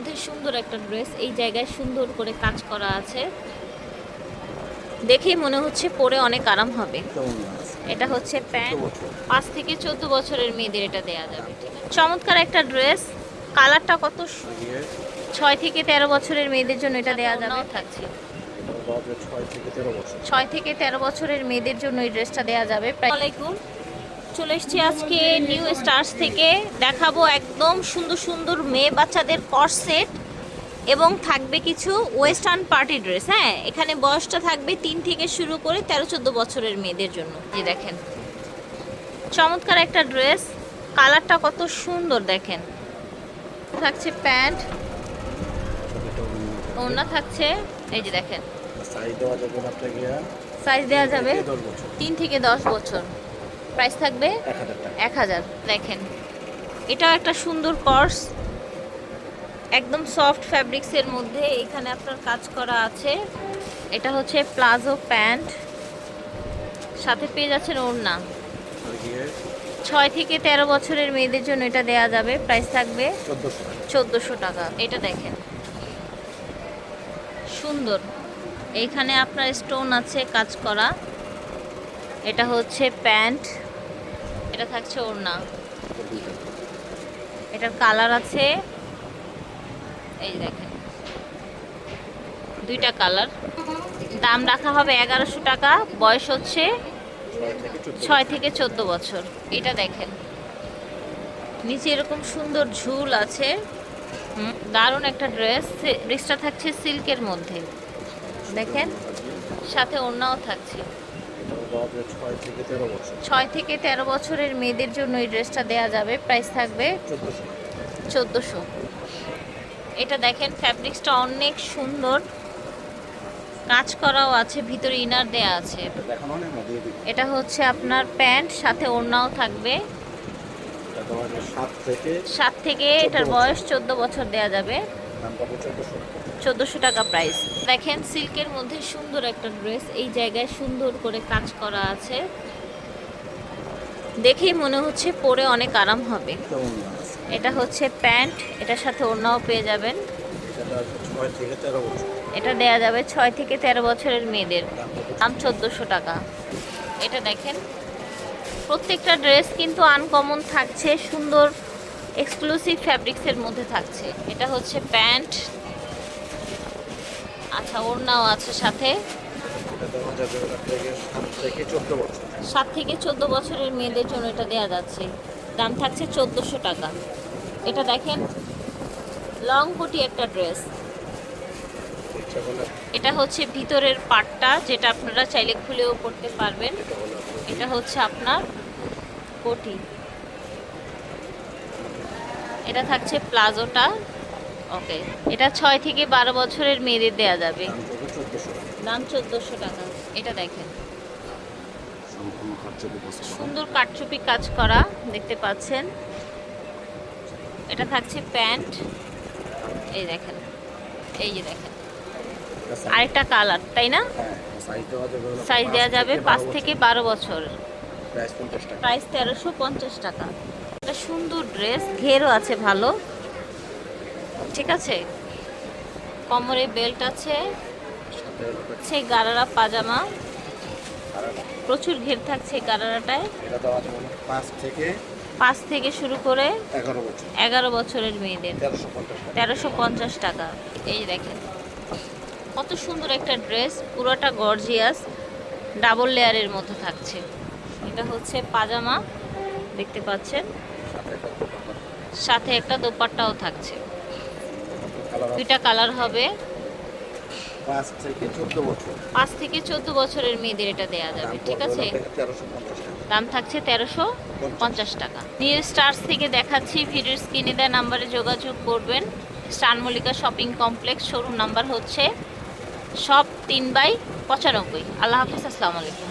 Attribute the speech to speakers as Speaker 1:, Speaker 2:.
Speaker 1: মধ্যে সুন্দর একটা ড্রেস এই জায়গায় সুন্দর করে কাজ করা আছে। দেখেই মনে হচ্ছে পরে অনেক আরাম হবে। এটা হচ্ছে প্যান্ট। পাঁচ থেকে চোদ্দ বছরের মেয়েদের এটা দেয়া যাবে ঠিক আছে? চমৎকার একটা ড্রেস। কালারটা কত ছয় থেকে তেরো বছরের মেয়েদের জন্য এটা দেয়া যাবে। থাকছে।
Speaker 2: ছয় থেকে তেরো
Speaker 1: বছরের মেয়েদের জন্য এই ড্রেসটা দেওয়া যাবে। চলে এসেছি আজকে নিউ স্টার্স থেকে। দেখাবো একদম সুন্দর সুন্দর মেয়ে বাচ্চাদের কর সেট এবং থাকবে কিছু ওয়েস্টার্ন পার্টি ড্রেস হ্যাঁ? এখানে বয়সটা থাকবে তিন থেকে শুরু করে তেরো চোদ্দ বছরের মেয়েদের জন্য। এই দেখেন। চমৎকার একটা ড্রেস কালারটা কত সুন্দর দেখেন। থাকছে প্যান্ট। ওড়না থাকছে। এই যে দেখেন।
Speaker 2: সাইজ দেওয়া যাবে
Speaker 1: তিন থেকে দশ বছর। প্রাইস থাকবে
Speaker 2: এক হাজার
Speaker 1: দেখেন। এটাও একটা সুন্দর কর্স একদম সফট ফ্যাব্রিক্সের মধ্যে। এখানে আপনার কাজ করা আছে। এটা হচ্ছে প্লাজো প্যান্ট সাথে পেয়ে যাচ্ছেন ওড়না। ছয় থেকে তেরো বছরের মেয়েদের জন্য এটা দেয়া যাবে। প্রাইস থাকবে
Speaker 2: চোদ্দোশো টাকা।
Speaker 1: চোদ্দোশো টাকা এটা দেখেন। সুন্দর। এইখানে আপনার স্টোন আছে কাজ করা। এটা হচ্ছে প্যান্ট এটা থাকছে ওড়না। এটার কালার আছে, এই দেখেন, দুইটা কালার। দাম রাখা হবে এগারোশো টাকা, বয়স হচ্ছে
Speaker 2: ছয় থেকে চোদ্দ
Speaker 1: বছর। এটা দেখেন, নিচে এরকম সুন্দর ঝুল আছে। দারুণ একটা ড্রেস, ড্রেসটা থাকছে সিল্কের মধ্যে। দেখেন, সাথে ওড়নাও থাকছে।
Speaker 2: ছয় থেকে তেরো
Speaker 1: বছরের মেয়েদের জন্য এই ড্রেসটা দেয়া যাবে। প্রাইস থাকবে
Speaker 2: চোদ্দোশো।
Speaker 1: এটা দেখেন ফ্যাব্রিক্সটা অনেক সুন্দর। কাজ করাও আছে ভিতরে ইনার দেয়া আছে।
Speaker 2: এটা
Speaker 1: হচ্ছে আপনার প্যান্ট সাথে ওড়নাও থাকবে।
Speaker 2: দেওয়া সাত থেকে
Speaker 1: এটার বয়স চোদ্দ বছর দেয়া যাবে।
Speaker 2: চোদ্দোশো। টাকা
Speaker 1: প্রাইস দেখেন সিল্কের মধ্যে সুন্দর একটা ড্রেস এই জায়গায় সুন্দর করে কাজ করা আছে। দেখেই মনে হচ্ছে পরে অনেক আরাম হবে। এটা হচ্ছে প্যান্ট এটার সাথে ওড়নাও পেয়ে যাবেন।
Speaker 2: এটা দেওয়া যাবে ছয় থেকে তেরো
Speaker 1: দেয়া যাবে ছয় থেকে তেরো বছরের মেয়েদের।
Speaker 2: দাম
Speaker 1: চোদ্দোশো টাকা। এটা দেখেন প্রত্যেকটা ড্রেস কিন্তু আনকমন থাকছে সুন্দর এক্সক্লুসিভ ফ্যাব্রিক্সের মধ্যে থাকছে। এটা হচ্ছে প্যান্ট আচ্ছা ওড়নাও আছে সাথে।
Speaker 2: সাত থেকে চোদ্দ
Speaker 1: বছরের মেয়েদের জন্য এটা দেওয়া যাচ্ছে। দাম থাকছে চোদ্দোশো টাকা। এটা দেখেন লং কোটি একটা ড্রেস। এটা হচ্ছে ভিতরের পাটটা যেটা আপনারা চাইলে খুলেও পড়তে পারবেন।
Speaker 2: এটা
Speaker 1: হচ্ছে আপনার কোটি। এটা থাকছে প্লাজোটা। ওকে। এটা ছয় থেকে বারো বছরের মেয়েদের দেয়া যাবে।
Speaker 2: দাম চোদ্দোশো টাকা।
Speaker 1: এটা দেখেন। সুন্দর কাটচুপি কাজ করা দেখতে পাচ্ছেন। এটা থাকছে প্যান্ট। এই দেখেন। এই যে দেখেন। আরেকটা কালার তাই না?
Speaker 2: হ্যাঁ সাইজ দেওয়া যাবে হলো
Speaker 1: সাইজ দেওয়া যাবে পাঁচ থেকে বারো বছর।
Speaker 2: প্রাইস
Speaker 1: প্রাইস তেরোশো পঞ্চাশ টাকা। একটা সুন্দর ড্রেস ঘেরও আছে ভালো। ঠিক আছে? কোমরে বেল্ট আছে হচ্ছে গারারা পাজামা। প্রচুর ঘের থাকছে গারারাটায়।
Speaker 2: পাঁচ থেকে
Speaker 1: পাঁচ থেকে শুরু করে
Speaker 2: এগারো
Speaker 1: বছরের মেয়েদের।
Speaker 2: তেরোশো পঞ্চাশ টাকা।
Speaker 1: এই দেখেন। কত সুন্দর একটা ড্রেস পুরোটা গর্জিয়াস ডাবল লেয়ারের মধ্যে থাকছে। এটা হচ্ছে পাজামা দেখতে পাচ্ছেন?
Speaker 2: সাথে একটা
Speaker 1: দোপাট্টাও থাকছে। দুইটা কালার হবে।
Speaker 2: পাঁচ থেকে চোদ্দ
Speaker 1: বছরের মেয়েদের এটা দেয়া যাবে ঠিক আছে? দাম থাকছে তেরোশো পঞ্চাশ টাকা। নিউ স্টার্স থেকে দেখাচ্ছি ভিডিওর স্ক্রিনে দেওয়া নাম্বারে যোগাযোগ করবেন। স্টান Mallika shopping complex showroom number হচ্ছে সব তিন বাই পঁচানব্বই। আল্লাহ হাফিজ আসসালামু আলাইকুম।